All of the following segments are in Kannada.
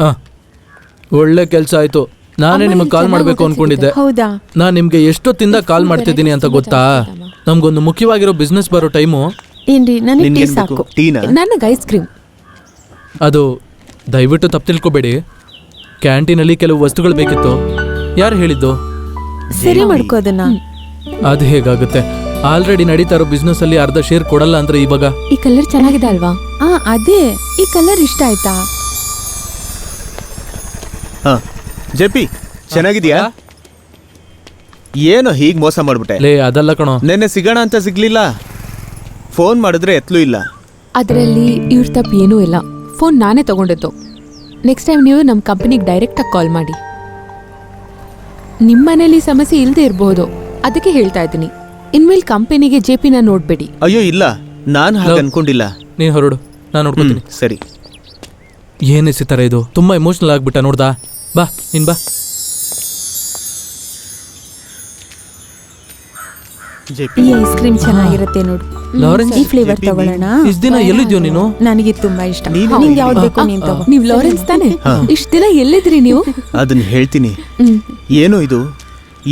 ಆ, ಒಳ್ಳೆ ಕೆಲಸ ಆಯ್ತು. ನಾನೇ ನಿಮಗೆ ಕಾಲ್ ಮಾಡಬೇಕು ಅನ್ಕೊಂಡಿದ್ದೆ. ಹೌದಾ? ನಾನು ನಿಮಗೆ ಎಷ್ಟೊತ್ತಿಂದ ಕಾಲ್ ಮಾಡ್ತಿದ್ದೀನಿ ಅಂತ ಗೊತ್ತಾ? ನಮ್ಗೊಂದು ಮುಖ್ಯವಾಗಿರೋ ಬಿಸ್ನೆಸ್ ಬರೋ ಟೈಮು ಏನ್ರಿ? ನನಗೆ ಟೀ ನಿನ್ಗೇನ್ ಬೇಕು? ಸಾಕು. ಟೀನಾ? ನನಗೆ ಐಸ್ ಕ್ರೀಮ್ ಅದು ದಯವಿಟ್ಟು ತಪ್ಪು ತಿಳ್ಕೊಬೇಡಿ. ಕ್ಯಾಂಟೀನಲ್ಲಿ ಕೆಲವು ವಸ್ತುಗಳು ಬೇಕಿತ್ತು. ಯಾರು ಹೇಳಿದ್ದು? ಸರಿ ಮಾಡ್ಕೋ ಅದನ್ನ. ಅದು ಹೇಗಾಗುತ್ತೆ? ಆಲ್ರೆಡಿ ನಡೀತಾ ಇರೋ ಬಿಸ್ನೆಸ್ ಅಲ್ಲಿ ಅರ್ಧ ಶೇರ್ ಕೊಡಲ್ಲ ಅಂದ್ರೆ ಇವಾಗ? ಈ ಕಲರ್ ಚೆನ್ನಾಗಿದೆ ಅಲ್ವಾ? ಆ ಅದೇ. ಈ ಕಲರ್ ಇಷ್ಟ ಆಯ್ತಾ? ಹಾ. ಜೆಪಿ ಚೆನ್ನಾಗಿದ್ಯಾ? ಏನು ಹೀಗೆ ಮೋಸ ಮಾಡ್ಬಿಟ್ಟೆ? ಲೇ ಅದಲ್ಲ ಕಣೋ. ನೆನ್ನೆ ಸಿಗೋಣ ಅಂತ ಸಿಗ್ಲಿಲ್ಲ. ಫೋನ್ ಮಾಡಿದ್ರೆ ಎತ್ತಲು ಇಲ್ಲ. ಅದರಲ್ಲಿ ಇವ್ರ ತಪ್ಪು ಏನೂ ಇಲ್ಲ. ಫೋನ್ ನಾನೇ ತಗೊಂಡಿದ್ದು. ನೆಕ್ಸ್ಟ್ ಟೈಮ್ ನೀವು ನಮ್ಮ ಕಂಪನಿಗೆ ಡೈರೆಕ್ಟಾಗಿ ಕಾಲ್ ಮಾಡಿ. ನಿಮ್ಮ ಮನೇಲಿ ಸಮಸ್ಯೆ ಇಲ್ಲದೆ ಇರಬಹುದು ಅದಕ್ಕೆ ಹೇಳ್ತಾ ಇದ್ದೀನಿ. ಇನ್ಮೇಲೆ ಕಂಪನಿಗೆ ಜೆ ಪಿನ ನೋಡ್ಬೇಡಿ. ಅಯ್ಯೋ ಇಲ್ಲ. ನಾನು ಹಾಗೆ ಅನ್ಕೊಂಡಿಲ್ಲ. ನೀನು ಹೊರಡು. ನಾನು ನೋಡ್ಕೊತೀನಿ. ಸರಿ. ಏನು ತರ ಇದು? ತುಂಬಾ ಎಮೋಷನಲ್ ಆಗ್ಬಿಟ್ಟ ನೋಡ್ದಾ? ಬಾ ನೀನು ಬಾ. ಜೆಪಿ ಈ ಐಸ್ ಕ್ರೀಮ್ ಚೆನ್ನಾಗಿರುತ್ತೆ ನೋಡು. ಲಾರೆನ್ಸ್? ಈ ಫ್ಲೇವರ್ ತಗೊಳ್ಳೋಣ. ಇಷ್ಟ ದಿನ ಎಲ್ಲಿದ್ಯೋ ನೀನು? ನನಗೆ ತುಂಬಾ ಇಷ್ಟ. ನೀನು ನಿಂಗೆ ಯಾವ್ದು ಬೇಕು ನೀನ್ ತಗೋ. ನೀವು ಲಾರೆನ್ಸ್ ತಾನೆ? ಇಷ್ಟ ದಿನ ಎಲ್ಲಿದ್ರಿ ನೀವು? ಅದನ್ನ ಹೇಳ್ತೀನಿ. ಏನು ಇದು?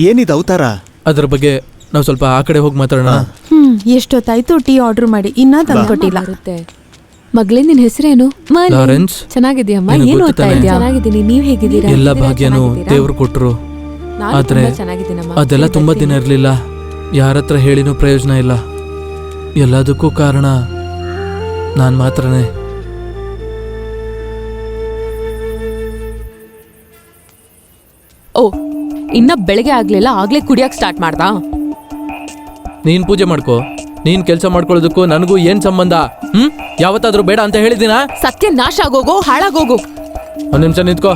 ಏನಿದು ಅವತಾರ? ಅದ್ರ ಬಗ್ಗೆ ನಾವು ಸ್ವಲ್ಪ ಆ ಕಡೆ ಹೋಗಿ ಮಾತಾಡೋಣ. ಹ್ಮ್ ಎಷ್ಟೊತ್ತಾಯ್ತು? ಟೀ ಆರ್ಡರ್ ಮಾಡಿ. ಇನ್ನ ತಂದ್ಕೊಟ್ಟಿಲ್ಲ. ಬರುತ್ತೆ. ಮಗಳೇ ನಿನ್ ಹೆಸರೇನು? ಲಾರೆನ್ಸ್? ಚೆನ್ನಾಗಿದ್ಯಮ್ಮ ನಿನಗ್ ಏನು ಓದ್ತಾ? ಇದ್ಯಾ ಚೆನ್ನಾಗಿದ್ದೀನಿ. ನೀವ್ ಹೇಗಿದ್ದೀರಾ? ಎಲ್ಲ ಭಾಗ್ಯನು ದೇವ್ರು ಕೊಟ್ರು. ನಾನು ಆದ್ರೆ ತುಂಬಾ ಚೆನ್ನಾಗಿದ್ದೀನಮ್ಮ. ಅದೆಲ್ಲ ತುಂಬಾ ದಿನ ಇರಲಿಲ್ಲ. ಯಾರತ್ರ ಹೇಳಿನೂ ಪ್ರಯೋಜನ ಇಲ್ಲ. ಎಲ್ಲದಕ್ಕೂ ಕಾರಣ ನಾನ್ ಮಾತ್ರನೇ. ಓ ಇನ್ನ ಬೆಳಗ್ಗೆ ಆಗ್ಲಿಲ್ಲ ಆಗ್ಲೇ ಕುಡಿಯಕ್ ಸ್ಟಾರ್ಟ್ ಮಾಡ್ದಾ? ನೀನ್ ಪೂಜೆ ಮಾಡ್ಕೋ. ನೀನ್ ಕೆಲಸ ಮಾಡ್ಕೊಳ್ಳೋದಕ್ಕೂ ನನಗೂ ಏನ್ ಸಂಬಂಧ? ಹ್ಮ್? ಯಾವತ್ತಾದ್ರೂ ಬೇಡ ಅಂತ ಹೇಳಿದಿನ ಸತ್ಯ ನಾಶ ಆಗೋಗೋ ಹಾಳಾಗೋಗು. ಒಂದ್ ನಿಮಿಷ ನಿಂತ್ಕೋ.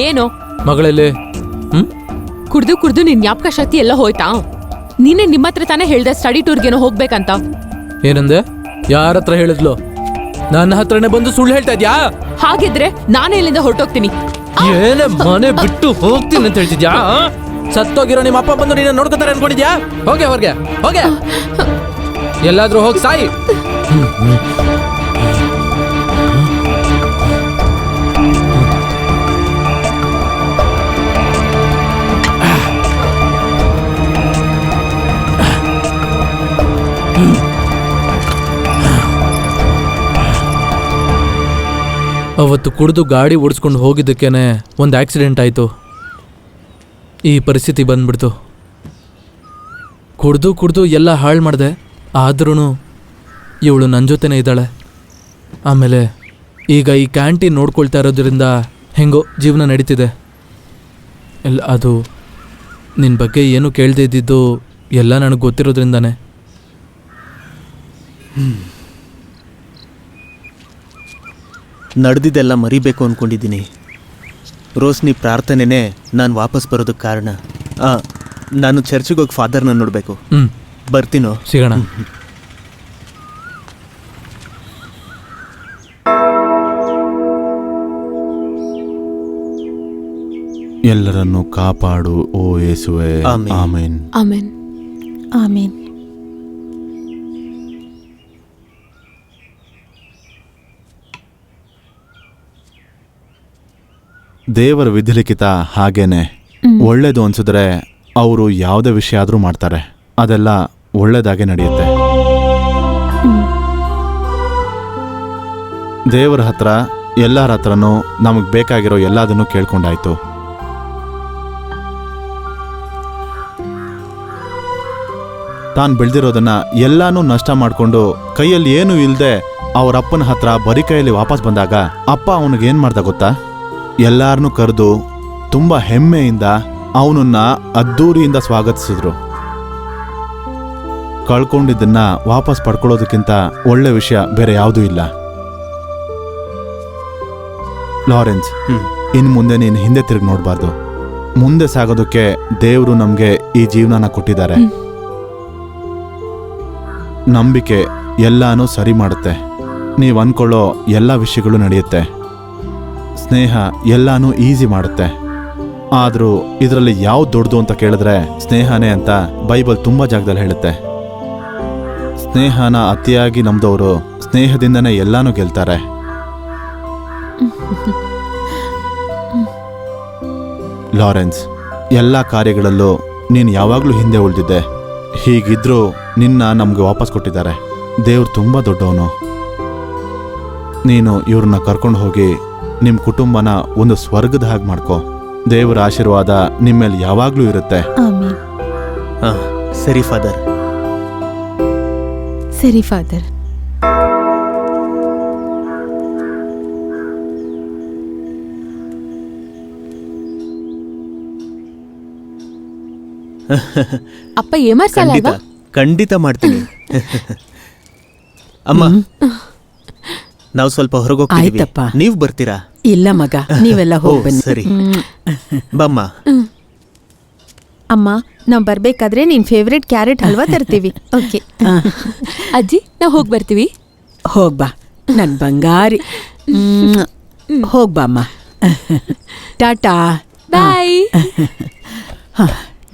ಏನು? ಮಗಳಲ್ಲಿ ಹ್ಮ್? ಕುಡ್ದು ಕುಡ್ದು ನಿನ್ ಜ್ಞಾಪಕ ಶಕ್ತಿ ಎಲ್ಲ ಹೋಯ್ತಾ? ನೀನೆ ನಿಮ್ಮ ಹತ್ರ ತಾನೇ ಹೇಳ್ದೆ ಸ್ಟಡಿ ಟೂರ್ಗೇನೋ ಹೋಗ್ಬೇಕಂತ. ಏನಂದೆ? ಯಾರ ಹತ್ರ ಹೇಳಿದ್ಲು? ನನ್ನ ಹತ್ರನೇ ಬಂದು ಸುಳ್ಳು ಹೇಳ್ತಾ ಇದ್ಯಾ? ಹಾಗಿದ್ರೆ ನಾನೇ ಇಲ್ಲಿಂದ ಹೊರಟೋಗ್ತೀನಿ. ಏನೇ ಮನೆ ಬಿಟ್ಟು ಹೋಗ್ತೀನಿ ಅಂತ ಹೇಳ್ತಿದ್ಯಾ? ಸತ್ತೋಗಿರೋ ನಿಮ್ಮ ಅಪ್ಪ ಬಂದು ನೀನು ನೋಡ್ಕೊತಾರೆ ಅನ್ಕೊಂಡಿದ್ಯಾ? ಹೋಗೆ, ಹೊರಗೆ, ಹೋಗೆ. ಎಲ್ಲಾದ್ರೂ ಹೋಗಿ ಸಾಯಿ. ಅವತ್ತು ಕುಡಿದು ಗಾಡಿ ಓಡಿಸ್ಕೊಂಡು ಹೋಗಿದ್ದಕ್ಕೇನೆ ಒಂದು ಆಕ್ಸಿಡೆಂಟ್ ಆಯಿತು. ಈ ಪರಿಸ್ಥಿತಿ ಬಂದ್ಬಿಡ್ತು. ಕುಡ್ದು ಕುಡ್ದು ಎಲ್ಲ ಹಾಳು ಮಾಡಿದೆ. ಆದ್ರೂ ಇವಳು ನನ್ನ ಜೊತೆನೇ ಇದ್ದಾಳೆ. ಆಮೇಲೆ ಈಗ ಈ ಕ್ಯಾಂಟೀನ್ ನೋಡ್ಕೊಳ್ತಾ ಇರೋದ್ರಿಂದ ಹೆಂಗೋ ಜೀವನ ನಡೀತಿದೆ. ಎಲ್ಲ ಅದು ನಿನ್ನ ಬಗ್ಗೆ ಏನು ಕೇಳದೇ ಇದ್ದಿದ್ದು ಎಲ್ಲ ನನಗೆ ಗೊತ್ತಿರೋದ್ರಿಂದಾನೆ. ನಡೆದಿದ್ದೆಲ್ಲ ಮರಿಬೇಕು ಅನ್ಕೊಂಡಿದ್ದೀನಿ. ರೋಸ್ನಿ ಪ್ರಾರ್ಥನೆನೇ ನಾನು ವಾಪಸ್ ಬರೋದಕ್ಕೆ ಕಾರಣ. ಆ, ನಾನು ಚರ್ಚಿಗೆ ಹೋಗಿ ಫಾದರ್ನ ನೋಡಬೇಕು. ಹ್ಞೂ ಬರ್ತೀನೋ? ಸಿಗೋಣ. ಎಲ್ಲರನ್ನು ಕಾಪಾಡು ಓ ಯೇಸುವೆ. ಆಮೆನ್. ಆಮೇನ್. ಆಮೇನ್. ಆಮೇನ್. ದೇವರ ವಿಧಿಲಿಖಿತ ಹಾಗೇನೆ ಒಳ್ಳೇದು ಅನ್ಸಿದ್ರೆ ಅವರು ಯಾವುದೇ ವಿಷಯ ಆದರೂ ಮಾಡ್ತಾರೆ. ಅದೆಲ್ಲ ಒಳ್ಳೇದಾಗೆ ನಡೆಯುತ್ತೆ. ದೇವರ ಹತ್ರ ಎಲ್ಲರ ಹತ್ರನೂ ನಮಗೆ ಬೇಕಾಗಿರೋ ಎಲ್ಲದನ್ನು ಕೇಳ್ಕೊಂಡಾಯ್ತು. ತಾನು ಬೆಳೆದಿರೋದನ್ನ ಎಲ್ಲಾನು ನಷ್ಟ ಮಾಡಿಕೊಂಡು ಕೈಯಲ್ಲಿ ಏನೂ ಇಲ್ಲದೆ ಅವರ ಅಪ್ಪನ ಹತ್ರ ಬರಿ ಕೈಯಲ್ಲಿ ವಾಪಸ್ ಬಂದಾಗ ಅಪ್ಪ ಅವನಿಗೆ ಏನು ಮಾಡ್ದ ಗೊತ್ತಾ? ಎಲ್ಲಾರನ್ನೂ ಕರೆದು ತುಂಬ ಹೆಮ್ಮೆಯಿಂದ ಅವನನ್ನ ಅದ್ದೂರಿಯಿಂದ ಸ್ವಾಗತಿಸಿದ್ರು. ಕಳ್ಕೊಂಡಿದ್ದನ್ನ ವಾಪಸ್ ಪಡ್ಕೊಳ್ಳೋದಕ್ಕಿಂತ ಒಳ್ಳೆ ವಿಷಯ ಬೇರೆ ಯಾವುದೂ ಇಲ್ಲ. ಲಾರೆನ್ಸ್. ಇನ್ನು ಮುಂದೆ ನೀನು ಹಿಂದೆ ತಿರುಗಿ ನೋಡಬಾರ್ದು. ಮುಂದೆ ಸಾಗೋದಕ್ಕೆ ದೇವರು ನಮಗೆ ಈ ಜೀವನನ ಕೊಟ್ಟಿದ್ದಾರೆ. ನಂಬಿಕೆ ಎಲ್ಲಾನು ಸರಿ ಮಾಡುತ್ತೆ. ನೀವು ಅನ್ಕೊಳ್ಳೋ ಎಲ್ಲ ವಿಷಯಗಳು ನಡೆಯುತ್ತೆ. ಸ್ನೇಹ ಎಲ್ಲಾನು ಈಸಿ ಮಾಡುತ್ತೆ. ಆದರೂ ಇದರಲ್ಲಿ ಯಾವ್ದು ದೊಡ್ಡದು ಅಂತ ಕೇಳಿದ್ರೆ ಸ್ನೇಹನೇ ಅಂತ ಬೈಬಲ್ ತುಂಬ ಜಾಗದಲ್ಲಿ ಹೇಳುತ್ತೆ. ಸ್ನೇಹನ ಅತಿಯಾಗಿ ನಂಬಿದವರು ಸ್ನೇಹದಿಂದನೇ ಎಲ್ಲಾನು ಗೆಲ್ತಾರೆ. ಲಾರೆನ್ಸ್, ಎಲ್ಲ ಕಾರ್ಯಗಳಲ್ಲೂ ನೀನು ಯಾವಾಗಲೂ ಹಿಂದೆ ಉಳಿದಿದ್ದೆ. ಹೀಗಿದ್ರೂ ನಿನ್ನ ನಮಗೆ ವಾಪಸ್ ಕೊಟ್ಟಿದ್ದಾರೆ. ದೇವ್ರು ತುಂಬ ದೊಡ್ಡವನು. ನೀನು ಇವ್ರನ್ನ ಕರ್ಕೊಂಡು ಹೋಗಿ ನಿಮ್ಮ ಕುಟುಂಬನ ಒಂದು ಸ್ವರ್ಗದ ಹಾಗೆ ಮಾಡ್ಕೋ. ದೇವರ ಆಶೀರ್ವಾದ ನಿಮ್ಮ ಮೇಲೆ ಯಾವಾಗಲೂ ಇರುತ್ತೆ. ಆಮೇಲೆ ಹಾ ಸರಿ ಫಾದರ್. ಸರಿ ಫಾದರ್. ಅಪ್ಪ ಏಮಾರ್ಸಲ್ಲ ಖಂಡಿತ ಖಂಡಿತ ಮಾಡ್ತೀನಿ. ಅಮ್ಮ ನಾವು ಸ್ವಲ್ಪ ಹೊರಗೋಗ್ತೀವಿ. ಆಯ್ತಪ್ಪ. ನೀವು ಬರ್ತೀರಾ? ಇಲ್ಲ ಮಗ ನೀವೆಲ್ಲ ಓ ಹೋಗಿ ಬನ್ನಿ ಸರಿ ಬಮ್ಮ. ಅಮ್ಮ ನಾವ್ ಬರ್ಬೇಕಾದ್ರೆ ನಿನ್ ಫೇವ್ರೆಟ್ ಕ್ಯಾರೆಟ್ ಹಲ್ವಾ ತರ್ತೀವಿ. ಓಕೆ ಅಜ್ಜಿ ನಾವು ಹೋಗಿ ಬರ್ತೀವಿ. ಹೋಗ್ಬಾ ನನ್ ಬಂಗಾರಿ. ಹೋಗ್ಬಾ ಅಮ್ಮ. Tata bye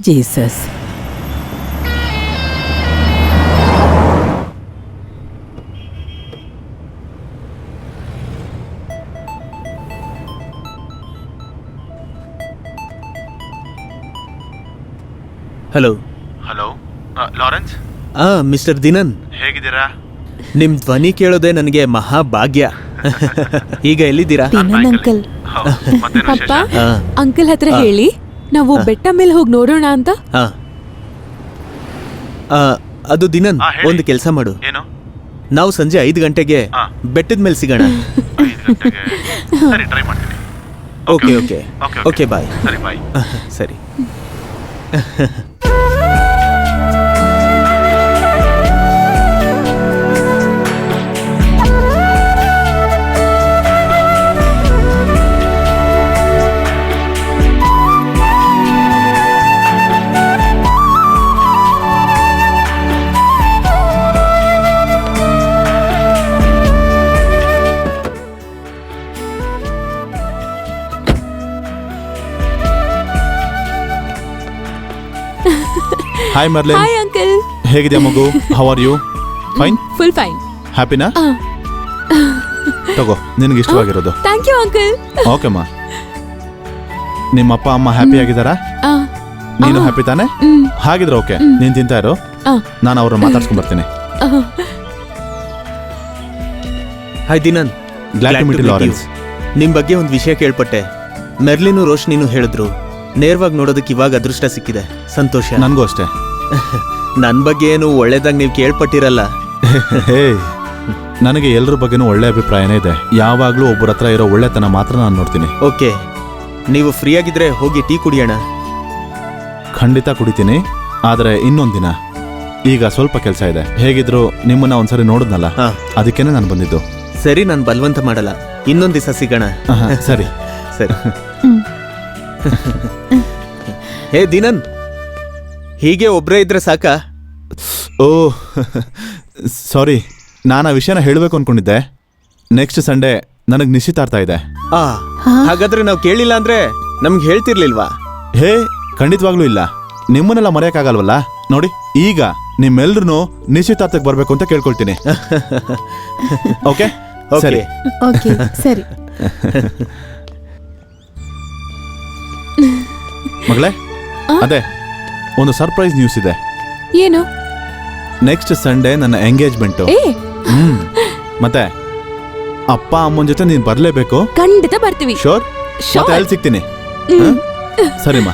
Jesus. Hello hello Lawrence ಆ ಮಿಸ್ಟರ್ ದಿನನ್ ಹೇಗಿದ್ದೀರಾ? ನಿಮ್ ಧ್ವನಿ ಕೇಳೋದೇ ನನಗೆ ಮಹಾಭಾಗ್ಯ. ಈಗ ಎಲ್ಲಿದ್ದೀರಾ? Dinan uncle. ಅಪ್ಪ ಆ, ಅಂಕಲ್ ಹತ್ರ ಹೇಳಿ. ನಾವು ಬೆಟ್ಟ ಮೇಲೆ ಹೋಗಿ ನೋಡೋಣ ಅಂತ. ಆ. ಆ, ಅದು ದಿನನ್. ಒಂದು ಕೆಲಸ ಮಾಡು. ಏನು? ನಾವು ಸಂಜೆ ಐದು ಗಂಟೆಗೆ ಬೆಟ್ಟದ ಮೇಲೆ ಸಿಗೋಣ. ಸರಿ ಟ್ರೈ ಮಾಡ್ತೀನಿ. Okay okay. ಓಕೆ ಬಾಯ್ ಸರಿ ಬಾಯ್ ಸರಿ. ಹಾಯ್ ಮರ್ಲಿನ್ ಹಾಯ್ ಅಂಕಲ್ ಹೇಗಿದೆಯಾ ಮಗು? How are you fine full fine ಹ್ಯಾಪಿನಾ ತಗೋ ನಿನಗೆ ಇಷ್ಟವಾಗಿರೋದು. ಥ್ಯಾಂಕ್ ಯು ಅಂಕಲ್ ಓಕೆಮ್ಮ ನಿಮ್ಮ ಅಪ್ಪ ಅಮ್ಮ ಹ್ಯಾಪಿ ಆಗಿದ್ದಾರಾ? ನೀನು ಹ್ಯಾಪಿ ತಾನೆ? ಹಾಗಿದ್ರೆ ಓಕೆ ನೀನು ತಿಂತಾ ಇರು. ನಾನು ಅವ್ರನ್ನ ಮಾತಾಡ್ಸ್ಕೊಂಡ್ ಬರ್ತೀನಿ. Hi Dinan glad to meet Lawrence ನಿಮ್ಮ ಬಗ್ಗೆ ಒಂದು ವಿಷಯ ಕೇಳ್ಪಟ್ಟೆ. ಮೆರ್ಲಿನು ರೋಶ್ನಿನು ಹೇಳಿದ್ರು. ನೇರವಾಗಿ ನೋಡೋದಕ್ಕೆ ಇವಾಗ ಅದೃಷ್ಟ ಸಿಕ್ಕಿದೆ. ಸಂತೋಷ. ನನಗೂ ಅಷ್ಟೇ. ನನ್ನ ಬಗ್ಗೆ ಏನು ಒಳ್ಳೇದಾಗ ನೀವು ಕೇಳ್ಪಟ್ಟಿರಲ್ಲ. ಹೇ ನನಗೆ ಎಲ್ಲರ ಬಗ್ಗೆನೂ ಒಳ್ಳೆ ಅಭಿಪ್ರಾಯನೇ ಇದೆ. ಯಾವಾಗಲೂ ಒಬ್ಬರ ಹತ್ರ ಇರೋ ಒಳ್ಳೆತನ ಮಾತ್ರ ನಾನು ನೋಡ್ತೀನಿ. ಓಕೆ. ನೀವು ಫ್ರೀ ಆಗಿದ್ರೆ ಹೋಗಿ ಟೀ ಕುಡಿಯೋಣ. ಖಂಡಿತ ಕುಡಿತೀನಿ. ಆದರೆ ಇನ್ನೊಂದು ದಿನ. ಈಗ ಸ್ವಲ್ಪ ಕೆಲಸ ಇದೆ. ಹೇಗಿದ್ರು ನಿಮ್ಮನ್ನ ಒಂದ್ಸರಿ ನೋಡಿದ್ನಲ್ಲ? ಹಾ. ಅದಕ್ಕೇನೆ ನಾನು ಬಂದಿದ್ದು. ಸರಿ ನಾನು ಬಲವಂತ ಮಾಡಲ್ಲ. ಇನ್ನೊಂದು ದಿವಸ ಸಿಗೋಣ. ಆಹಾ, ಸರಿ. ಸರಿ. ಹೇ ದಿನನ್ ಹೀಗೆ ಒಬ್ಬರೇ ಇದ್ರೆ ಸಾಕಾ? ಓ ಸಾರಿ ನಾನು ಆ ವಿಷಯನ ಹೇಳಬೇಕು ಅನ್ಕೊಂಡಿದ್ದೆ. ನೆಕ್ಸ್ಟ್ ಸಂಡೇ ನನಗೆ ನಿಶ್ಚಿತಾರ್ಥ ಇದೆ. ಆ ಹಾಗಾದ್ರೆ ನಾವು ಕೇಳಿಲ್ಲ ಅಂದ್ರೆ ನಮ್ಗೆ ಹೇಳ್ತಿರ್ಲಿಲ್ವಾ? ಹೇ ಖಂಡಿತವಾಗ್ಲೂ ಇಲ್ಲ. ನಿಮ್ಮನ್ನೆಲ್ಲ ಮರೆಯಕ್ಕಾಗಲ್ವಲ್ಲ? ನೋಡಿ ಈಗ ನಿಮ್ಮೆಲ್ರೂ ನಿಶ್ಚಿತಾರ್ಥಕ್ಕೆ ಬರಬೇಕು ಅಂತ ಕೇಳ್ಕೊಳ್ತೀನಿ. ಓಕೆ. ಸರಿ. ಓಕೆ ಸರಿ. ಮಗಳೇ ಅದೇ ಒಂದು ಸರ್ಪ್ರೈಸ್ ನ್ಯೂಸ್ ಇದೆ. ಏನು? ನೆಕ್ಸ್ಟ್ ಸಂಡೇ ನನ್ನ ಎಂಗೇಜ್ಮೆಂಟ್ ಏ! ಹ್ಮ್. ಮತ್ತೆ ಅಪ್ಪ ಅಮ್ಮನ ಜೊತೆ ನೀನ್ ಬರ್ಲೇಬೇಕು? ಖಂಡಿತ ಬರ್ತೀವಿ. ಶೋರ್. ಮತ್ತೆ ಅಲ್ಲಿ ಸಿಗ್ತೀನಿ? ಹ? ಸರಿಮ್ಮ.